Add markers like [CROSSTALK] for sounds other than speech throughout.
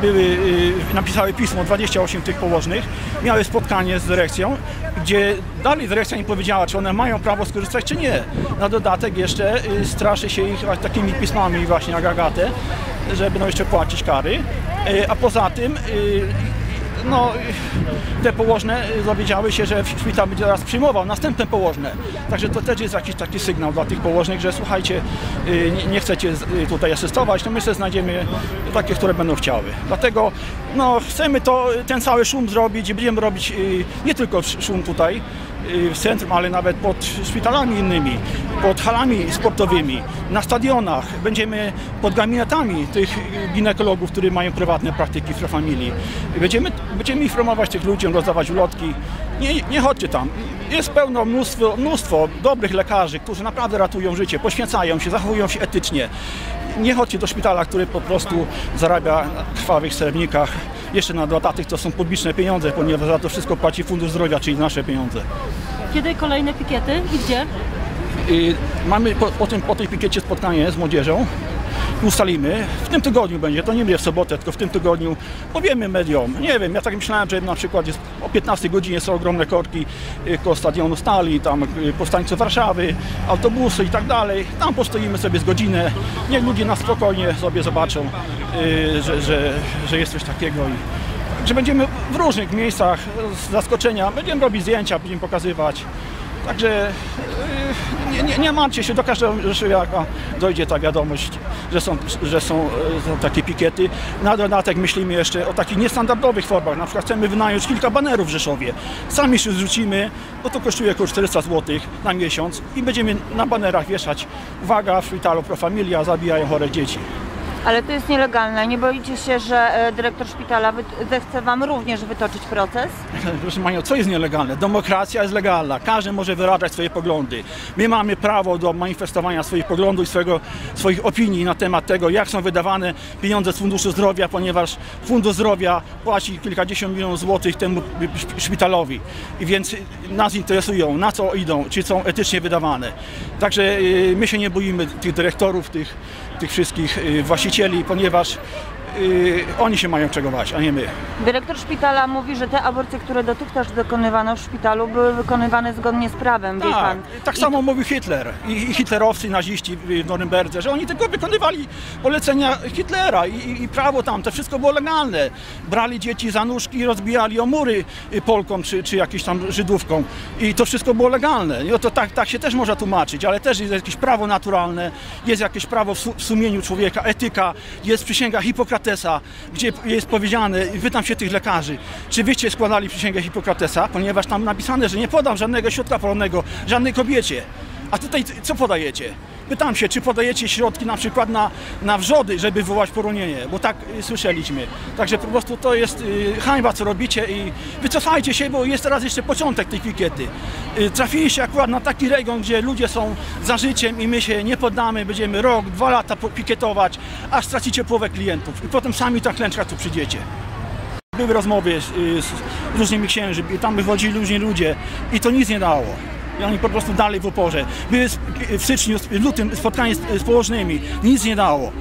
były, y, napisały pismo 28 tych położnych, miały spotkanie z dyrekcją, gdzie dalej dyrekcja im powiedziała, czy one mają prawo skorzystać, czy nie. Na dodatek jeszcze y, straszy się ich takimi pismami właśnie na gagatę, że będą jeszcze płacić kary, Y, a poza tym no, te położne dowiedziały się, że szpital będzie teraz przyjmował następne położne. Także to też jest jakiś taki sygnał dla tych położnych, że słuchajcie, y, nie, chcecie y, tutaj asystować, to my sobie znajdziemy takie, które będą chciały. Dlatego no, chcemy to, ten cały szum zrobić i będziemy robić y, nie tylko sz- szum tutaj, y, w centrum, ale nawet pod szpitalami innymi, pod halami sportowymi, na stadionach. Będziemy pod gabinetami tych y, ginekologów, którzy mają prywatne praktyki w familii. Będziemy, będziemy informować tych ludzi, rozdawać ulotki. Nie, nie chodźcie tam. Jest pełno mnóstwo, mnóstwo dobrych lekarzy, którzy naprawdę ratują życie, poświęcają się, zachowują się etycznie. Nie chodźcie do szpitala, który po prostu zarabia na krwawych sternikach. Jeszcze na dodatek to są publiczne pieniądze, ponieważ za to wszystko płaci Fundusz Zdrowia, czyli nasze pieniądze. Kiedy kolejne pikiety i gdzie? I mamy po, po, tym, po tej pikiecie spotkanie z młodzieżą. Ustalimy. W tym tygodniu będzie, to nie będzie w sobotę, tylko w tym tygodniu powiemy mediom. Nie wiem, ja tak myślałem, że na przykład jest o 15 godzinie są ogromne korki y, koło stadionu Stali, tam y, powstańcy Warszawy, autobusy i tak dalej. Tam postoimy sobie z godzinę. Niech ludzie na spokojnie sobie zobaczą, y, że, że, że jest coś takiego. Także będziemy w różnych miejscach z zaskoczenia, będziemy robić zdjęcia, będziemy pokazywać. Także nie, nie, nie martwcie się, do każdego Rzeszowiaka dojdzie ta wiadomość, że są, że e, są takie pikiety. Na dodatek myślimy jeszcze o takich niestandardowych formach. Na przykład chcemy wynająć kilka banerów w Rzeszowie. Sami się zrzucimy, bo to kosztuje około 400 zł na miesiąc i będziemy na banerach wieszać uwaga, w szpitalu Pro Familia zabijają chore dzieci. Ale to jest nielegalne. Nie boicie się, że e, dyrektor szpitala zechce Wam również wytoczyć proces? [LAUGHS] Proszę Panią, co jest nielegalne? Demokracja jest legalna. Każdy może wyrażać swoje poglądy. My mamy prawo do manifestowania swoich poglądów i swojego, swoich opinii na temat tego, jak są wydawane pieniądze z Funduszu Zdrowia, ponieważ Fundusz Zdrowia płaci kilkadziesiąt milionów złotych temu szpitalowi. I więc nas interesują, na co idą, czy są etycznie wydawane. Także y, my się nie boimy tych dyrektorów, tych, tych wszystkich y, właścicieli, ponieważ y, oni się mają czego bać, a nie my. Dyrektor szpitala mówi, że te aborcje, które dotychczas dokonywano w szpitalu, były wykonywane zgodnie z prawem, wie Tak, Pan. tak samo mówił Hitler i, i hitlerowcy, naziści w Norymberdze, że oni tylko wykonywali polecenia Hitlera i, i, i prawo tam, to wszystko było legalne. Brali dzieci za nóżki i rozbijali o mury y, Polkom czy, czy jakimś tam Żydówkom i to wszystko było legalne. I to tak, tak się też można tłumaczyć, ale też jest jakieś prawo naturalne, jest jakieś prawo w, su, w sumieniu człowieka, etyka, jest przysięga Hipokratesa, gdzie jest powiedziane, pytam się tych lekarzy, czy wyście składali przysięgę Hipokratesa, ponieważ tam napisane, że nie podam żadnego środka polnego żadnej kobiecie. A tutaj co podajecie? Pytam się, czy podajecie środki na przykład na, na wrzody, żeby wywołać poronienie, bo tak y, słyszeliśmy. Także po prostu to jest y, hańba, co robicie i wycofajcie się, bo jest teraz jeszcze początek tej pikiety. Y, trafiliście akurat na taki region, gdzie ludzie są za życiem i my się nie poddamy, będziemy rok, dwa lata pikietować, aż stracicie połowę klientów i potem sami ta klęczka tu przyjdziecie. Były rozmowy z, y, z różnymi księży, i tam wychodzili różni ludzie i to nic nie dało. Oni po prostu dalej w oporze. Były w styczniu, w lutym spotkanie z, położnymi, nic nie dało.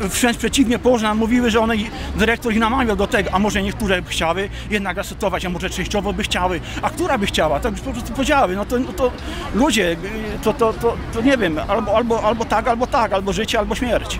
Wręcz przeciwnie, położne nam mówiły, że one, dyrektor ich namawiał do tego, a może niektóre by chciały jednak asystować, a może częściowo by chciały, a która by chciała, tak po prostu powiedziały. No to, no to ludzie, to, to, to, to nie wiem, albo, albo, albo tak, albo tak, albo życie, albo śmierć.